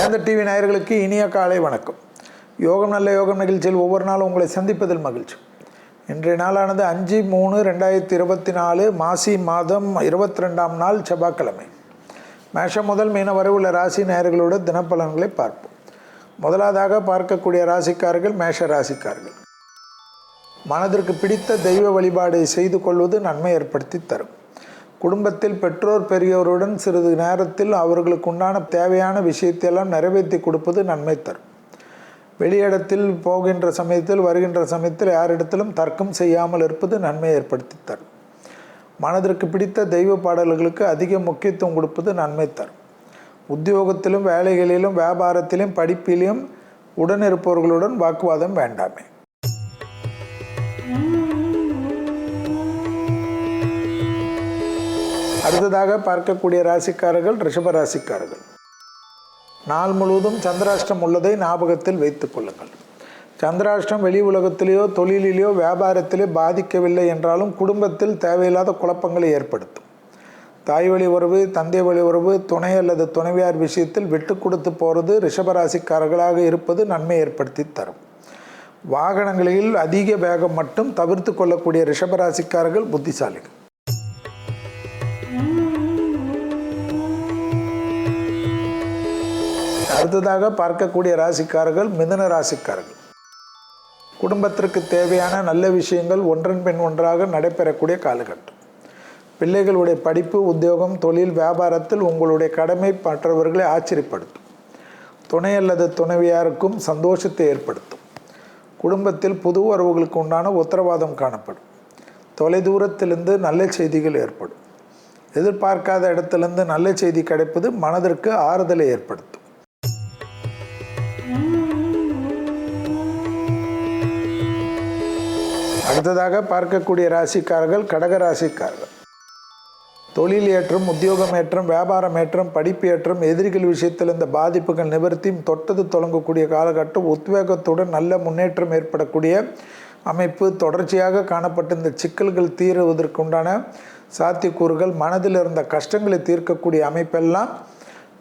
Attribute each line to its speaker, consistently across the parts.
Speaker 1: வேந்தர் டிவி நேயர்களுக்கு இனிய காலை வணக்கம். யோகம் நல்ல யோகம் நிகழ்ச்சியில் ஒவ்வொரு நாளும் உங்களை சந்திப்பதில் மகிழ்ச்சி. இன்றைய நாளானது அஞ்சு மூணு ரெண்டாயிரத்தி இருபத்தி நாலு மாசி மாதம் இருபத்தி ரெண்டாம் நாள் செவ்வாய்க்கிழமை. மேஷம் முதல் மீன வரை உள்ள ராசி நேயர்களோட தினப்பலன்களை பார்ப்போம். முதலாவதாக பார்க்கக்கூடிய ராசிக்காரர்கள் மேஷ ராசிக்காரர்கள். மனதிற்கு பிடித்த தெய்வ வழிபாடு செய்து கொள்வது நன்மை ஏற்படுத்தி தரும். குடும்பத்தில் பெற்றோர் பெரியோருடன் சிறிது நேரத்தில் அவர்களுக்கு உண்டான தேவையான விஷயத்தையெல்லாம் நிறைவேற்றி கொடுப்பது நன்மை தரும். வெளியிடத்தில் போகின்ற சமயத்தில் வருகின்ற சமயத்தில் யாரிடத்திலும் தர்க்கம் செய்யாமல் இருப்பது நன்மை ஏற்படுத்தி தரும். மனதிற்கு பிடித்த தெய்வ பாடல்களுக்கு அதிக முக்கியத்துவம் கொடுப்பது நன்மை தரும். உத்தியோகத்திலும் வேலைகளிலும் வியாபாரத்திலும் படிப்பிலும் உடன் இருப்பவர்களுடன் வாக்குவாதம் வேண்டாமே. அடுத்ததாக பார்க்கக்கூடிய ராசிக்காரர்கள் ரிஷப ராசிக்காரர்கள். நாள் முழுவதும் சந்திராஷ்டம் உள்ளதை ஞாபகத்தில் வைத்துக் கொள்ளுங்கள். சந்திராஷ்டம் வெளி உலகத்திலேயோ தொழிலிலேயோ வியாபாரத்திலே பாதிக்கவில்லை என்றாலும் குடும்பத்தில் தேவையில்லாத குழப்பங்களை ஏற்படுத்தும். தாய் வழி உறவு தந்தை வழி உறவு துணை அல்லது துணைவியார் விஷயத்தில் விட்டு கொடுத்து போகிறது ரிஷபராசிக்காரர்களாக இருப்பது நன்மை ஏற்படுத்தி தரும். வாகனங்களில் அதிக வேகம் மட்டும் தவிர்த்து கொள்ளக்கூடிய ரிஷபராசிக்காரர்கள் புத்திசாலிகள். அடுத்ததாக பார்க்கக்கூடிய ராசிக்காரர்கள் மிதுன ராசிக்காரர்கள். குடும்பத்திற்கு தேவையான நல்ல விஷயங்கள் ஒன்றன் பின் ஒன்றாக நடைபெறக்கூடிய காலகட்டம். பிள்ளைகளுடைய படிப்பு உத்தியோகம் தொழில் வியாபாரத்தில் உங்களுடைய கடமை மற்றவர்களை ஆச்சரியப்படுத்தும். துணை அல்லது துணைவியாருக்கும் சந்தோஷத்தை ஏற்படுத்தும். குடும்பத்தில் புது உறவுகளுக்கு உண்டான உத்தரவாதம் காணப்படும். தொலைதூரத்திலிருந்து நல்ல செய்திகள் ஏற்படும். எதிர்பார்க்காத இடத்திலிருந்து நல்ல செய்தி கிடைப்பது மனதிற்கு ஆறுதலை ஏற்படுத்தும். அடுத்ததாக பார்க்கக்கூடிய ராசிக்காரர்கள் கடக ராசிக்காரர்கள். தொழில் ஏற்றம் உத்தியோகம் ஏற்றம் வியாபாரம் ஏற்றம் படிப்பு ஏற்றம் எதிரிகள் விஷயத்தில் இந்த பாதிப்புகள் நிவர்த்தியும் தொட்டது தொடங்கக்கூடிய காலகட்டம் உத்வேகத்துடன் நல்ல முன்னேற்றம் ஏற்படக்கூடிய அமைப்பு தொடர்ச்சியாக காணப்பட்ட இந்த சிக்கல்கள் தீருவதற்குண்டான சாத்தியக்கூறுகள் மனதில் இருந்த கஷ்டங்களை தீர்க்கக்கூடிய அமைப்பெல்லாம்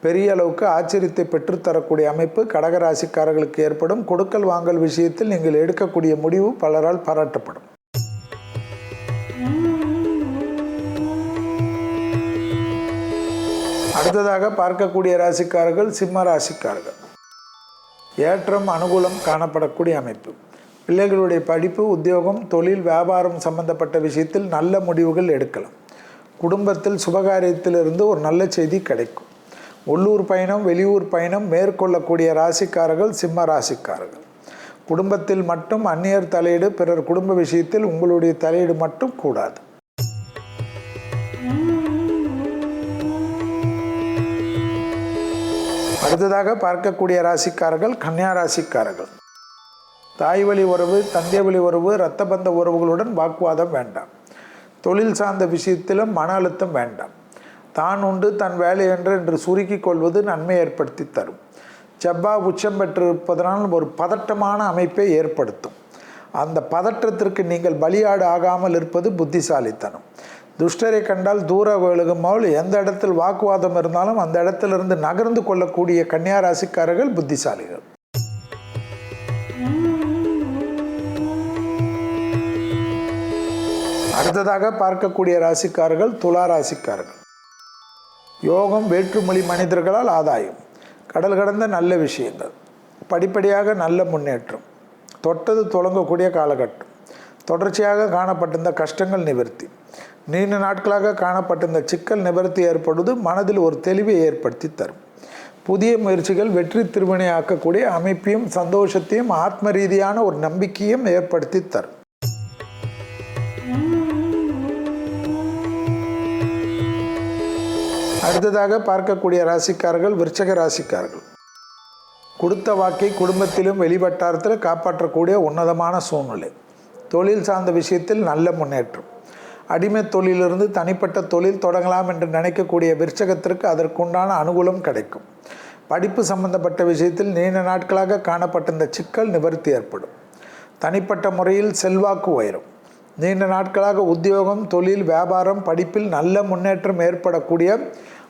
Speaker 1: பெரிய அளவுக்கு ஆச்சரியத்தை பெற்றுத்தரக்கூடிய அமைப்பு கடகராசிக்காரர்களுக்கு ஏற்படும் கொடுக்கல் வாங்கல் விஷயத்தில் நீங்கள் எடுக்கக்கூடிய முடிவு பலரால் பாராட்டப்படும். அடுத்ததாக பார்க்கக்கூடிய ராசிக்காரர்கள் சிம்ம ராசிக்காரர்கள். ஏற்றம் அனுகூலம் காணப்படக்கூடிய அமைப்பு. பிள்ளைகளுடைய படிப்பு உத்தியோகம் தொழில் வியாபாரம் சம்பந்தப்பட்ட விஷயத்தில் நல்ல முடிவுகள் எடுக்கலாம். குடும்பத்தில் சுபகாரியத்திலிருந்து ஒரு நல்ல செய்தி கிடைக்கும். உள்ளூர் பயணம் வெளியூர் பயணம் மேற்கொள்ளக்கூடிய ராசிக்காரர்கள் சிம்ம ராசிக்காரர்கள். குடும்பத்தில் மட்டும் அந்நியர் தலையீடு பிறர் குடும்ப விஷயத்தில் உங்களுடைய தலையீடு மட்டும் கூடாது. அடுத்ததாக பார்க்கக்கூடிய ராசிக்காரர்கள் கன்னியா ராசிக்காரர்கள். தாய் வழி உறவு தந்தை வழி உறவு இரத்த பந்த உறவுகளுடன் வாக்குவாதம் வேண்டாம். தொழில் சார்ந்த விஷயத்திலும் மன அழுத்தம் வேண்டாம். தான் உண்டு தன் வேலை என்று என்று சுருக்கிக் கொள்வது நன்மை ஏற்படுத்தி தரும். செவ்வாய் உச்சம் பெற்றிருப்பதனால் ஒரு பதட்டமான அமைப்பை ஏற்படுத்தும். அந்த பதற்றத்திற்கு நீங்கள் பலியாடு ஆகாமல் இருப்பது புத்திசாலித்தனம். துஷ்டரை கண்டால் தூர விழுகும்போல் எந்த இடத்தில் வாக்குவாதம் இருந்தாலும் அந்த இடத்திலிருந்து நகர்ந்து கொள்ளக்கூடிய கன்னியா ராசிக்காரர்கள் புத்திசாலிகள். அடுத்ததாக பார்க்கக்கூடிய ராசிக்காரர்கள் துலா ராசிக்காரர்கள் யோகம் வேற்றுமொழி மனிதர்களால் ஆதாயம். கடல் கடந்த நல்ல விஷயங்கள். படிப்படியாக நல்ல முன்னேற்றம். தொட்டது தொடங்கக்கூடிய காலகட்டம். தொடர்ச்சியாக காணப்பட்டிருந்த கஷ்டங்கள் நிவர்த்தி. நீண்ட நாட்களாக காணப்பட்டிருந்த சிக்கல் நிவர்த்தி ஏற்படுவது மனதில் ஒரு தெளிவை ஏற்படுத்தி தரும். புதிய முயற்சிகள் வெற்றி திருவினையாக்கக்கூடிய அமைப்பையும் சந்தோஷத்தையும் ஆத்ம ரீதியான ஒரு நம்பிக்கையும் ஏற்படுத்தி தரும். அடுத்ததாக பார்க்கக்கூடிய ராசிக்காரர்கள் விருச்சக ராசிக்காரர்கள். கொடுத்த வாக்கை குடும்பத்திலும் வெளிவட்டாரத்தில் காப்பாற்றக்கூடிய உன்னதமான சூழ்நிலை. தொழில் சார்ந்த விஷயத்தில் நல்ல முன்னேற்றம். அடிமை தொழிலிருந்து தனிப்பட்ட தொழில் தொடங்கலாம் என்று நினைக்கக்கூடிய விருச்சகத்திற்கு அதற்குண்டான அனுகூலம் கிடைக்கும். படிப்பு சம்பந்தப்பட்ட விஷயத்தில் நீண்ட நாட்களாக காணப்பட்ட இந்த சிக்கல் நிவர்த்தி ஏற்படும். தனிப்பட்ட முறையில் செல்வாக்கு உயரும். நீண்ட நாட்களாக உத்தியோகம் தொழில் வியாபாரம் படிப்பில் நல்ல முன்னேற்றம் ஏற்படக்கூடிய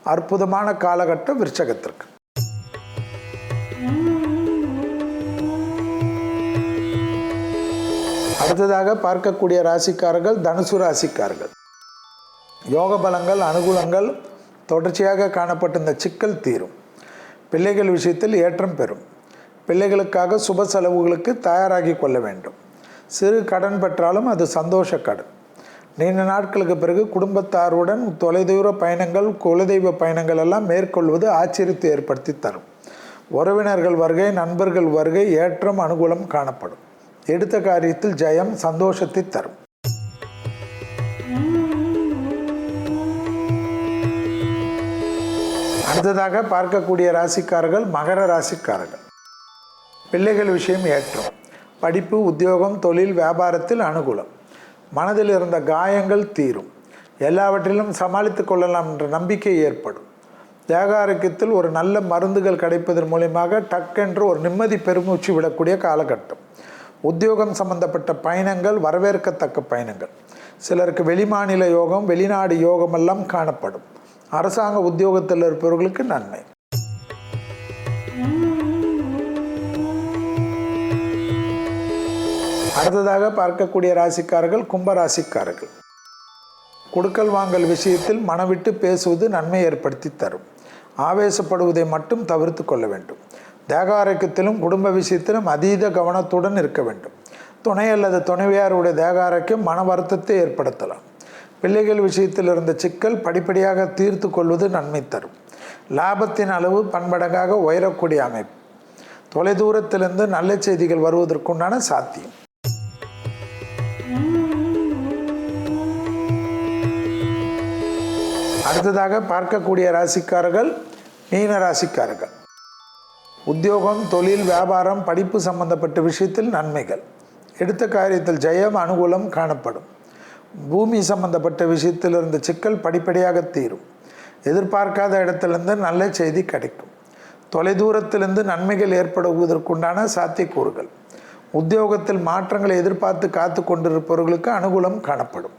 Speaker 1: அற்புதமான காலகட்டம் விருச்சகத்திற்கு. அடுத்ததாக பார்க்கக்கூடிய ராசிக்காரர்கள் தனுசு ராசிக்காரர்கள். யோக பலங்கள் அனுகூலங்கள் தொடர்ச்சியாக காணப்பட்டிருந்த சிக்கல் தீரும். பிள்ளைகள் விஷயத்தில் ஏற்றம் பெறும். பிள்ளைகளுக்காக சுப செலவுகளுக்கு தயாராகி கொள்ள வேண்டும். சிறு கடன் பெற்றாலும் அது சந்தோஷ கடன் நீண்ட நாட்களுக்கு பிறகு குடும்பத்தாருடன் தொலைதூர பயணங்கள் குலதெய்வ பயணங்கள் எல்லாம் மேற்கொள்வது ஆச்சரியத்தை ஏற்படுத்தி தரும். உறவினர்கள் வருகை நண்பர்கள் வருகை ஏற்றம் அனுகூலம் காணப்படும். எடுத்த காரியத்தில் ஜெயம் சந்தோஷத்தை தரும். அடுத்ததாக பார்க்கக்கூடிய ராசிக்காரர்கள் மகர ராசிக்காரர்கள். பிள்ளைகள் விஷயம் ஏற்றம். படிப்பு உத்தியோகம் தொழில் வியாபாரத்தில் அனுகூலம். மனதில் இருந்த காயங்கள் தீரும். எல்லாவற்றிலும் சமாளித்து கொள்ளலாம் என்ற நம்பிக்கை ஏற்படும். தேக ஆரோக்கியத்தில் ஒரு நல்ல மருந்துகள் கிடைப்பதன் மூலியமாக டக்கென்று ஒரு நிம்மதி பெருமூச்சு விடக்கூடிய காலகட்டம். உத்தியோகம் சம்பந்தப்பட்ட பயணங்கள் வரவேற்கத்தக்க பயணங்கள். சிலருக்கு வெளிமாநில யோகம் வெளிநாடு யோகமெல்லாம் காணப்படும். அரசாங்க உத்தியோகத்தில் இருப்பவர்களுக்கு நன்மை. அடுத்ததாக பார்க்கக்கூடிய ராசிக்காரர்கள் கும்ப ராசிக்காரர்கள். கொடுக்கல் வாங்கல் விஷயத்தில் மனவிட்டு பேசுவது நன்மை ஏற்படுத்தி தரும். ஆவேசப்படுவதை மட்டும் தவிர்த்து கொள்ள வேண்டும். தேக ஆரோக்கியத்திலும் குடும்ப விஷயத்திலும் அதீத கவனத்துடன் இருக்க வேண்டும். துணை அல்லது துணைவியாருடைய தேக ஆரோக்கியம் மன வருத்தத்தை ஏற்படுத்தலாம். பிள்ளைகள் விஷயத்தில் இருந்த சிக்கல் படிப்படியாக தீர்த்து கொள்வது நன்மை தரும். லாபத்தின் அளவு பன்மடங்காக உயரக்கூடிய அமைப்பு. தொலைதூரத்திலிருந்து நல்ல செய்திகள் வருவதற்குண்டான சாத்தியம். அடுத்ததாக பார்க்கக்கூடிய ராசிக்காரர்கள் மீன ராசிக்காரர்கள். உத்தியோகம் தொழில் வியாபாரம் படிப்பு சம்பந்தப்பட்ட விஷயத்தில் நன்மைகள். எடுத்த காரியத்தில் ஜெயம் அனுகூலம் காணப்படும். பூமி சம்பந்தப்பட்ட விஷயத்தில் இருந்த சிக்கல் படிப்படியாக தீரும். எதிர்பார்க்காத இடத்திலிருந்து நல்ல செய்தி கிடைக்கும். தொலைதூரத்திலிருந்து நன்மைகள் ஏற்படுவதற்குண்டான சாத்தியக்கூறுகள். உத்தியோகத்தில் மாற்றங்களை எதிர்பார்த்து காத்து கொண்டிருப்பவர்களுக்கு அனுகூலம் காணப்படும்.